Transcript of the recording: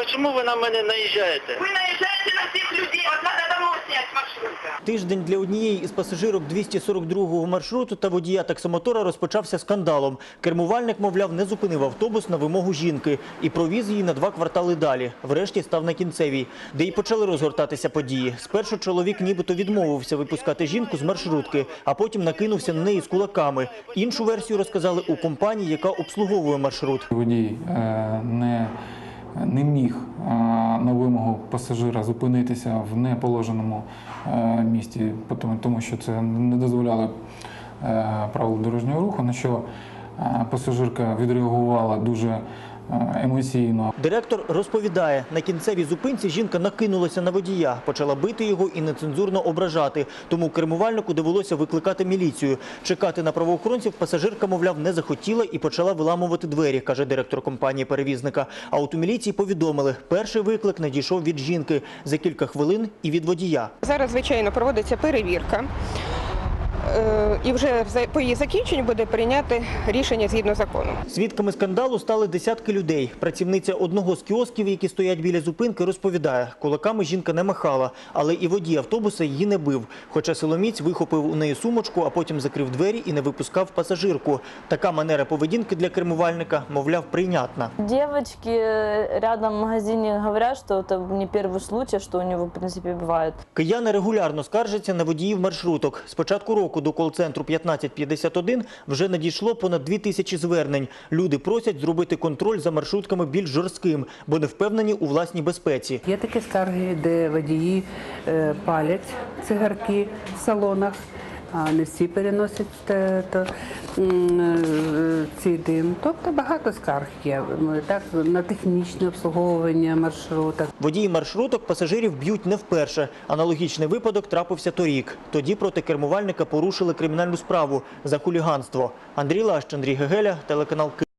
почему ви на мене наїжджаєте? Вы наезжаете на всех людей, вот надо домой снять с маршрута. Тиждень для однієї із пасажирок 242-го маршруту та водія таксомотора розпочався скандалом. Кермувальник, мовляв, не зупинив автобус на вимогу жінки і провіз її на два квартали далі. Врешті став на кінцевій, де й почали розгортатися події. Спершу чоловік нібито відмовився випускати жінку з маршрутки, а потім накинувся на неї з кулаками. Іншу версію розказали у компанії, яка обслуговує маршрут. Водій е, не, не міг на вимогу пасажира зупинитися в неположеному е, місці, тому- що це не дозволяло е, правил дорожнього руху, на що е, пасажирка відреагувала дуже емоційно. Директор розповідає, на кінцевій зупинці жінка накинулася на водія, почала бити його і нецензурно ображати. Тому кермувальнику довелося викликати міліцію. Чекати на правоохоронців пасажирка, мовляв, не захотіла і почала виламувати двері, каже директор компанії перевізника. А от у міліції повідомили, перший виклик надійшов від жінки за кілька хвилин і від водія. Зараз, звичайно, проводиться перевірка. Е, І вже за- по її закінченню буде прийняти рішення згідно закону. Свідками скандалу стали десятки людей. Працівниця одного з кіосків, які стоять біля зупинки, розповідає, кулаками жінка не махала, але і водій автобуса її не бив. Хоча силоміць вихопив у неї сумочку, а потім закрив двері і не випускав пасажирку. Така манера поведінки для кермувальника, мовляв, прийнятна. Девочки рядом в магазине говорят, что это не первый случай, что у него, в принципе, бывает. Кияни регулярно скаржаться на водіїв маршруток. З початку року до кол-центру 1551 вже надійшло понад дві тисячі звернень. Люди просять зробити контроль за маршрутками більш жорстким, бо не впевнені у власній безпеці. Є такі скарги, де водії е, палять цигарки в салонах, а не всі переносять е, то, цей дим. Тобто багато скарг є. Так, на технічне обслуговування маршрута. Водії маршруток пасажирів б'ють не вперше. Аналогічний випадок трапився торік. Тоді проти кермувальника порушили кримінальну справу за хуліганство. Андрій Лащ, Андрій Гегеля, телеканал Київ.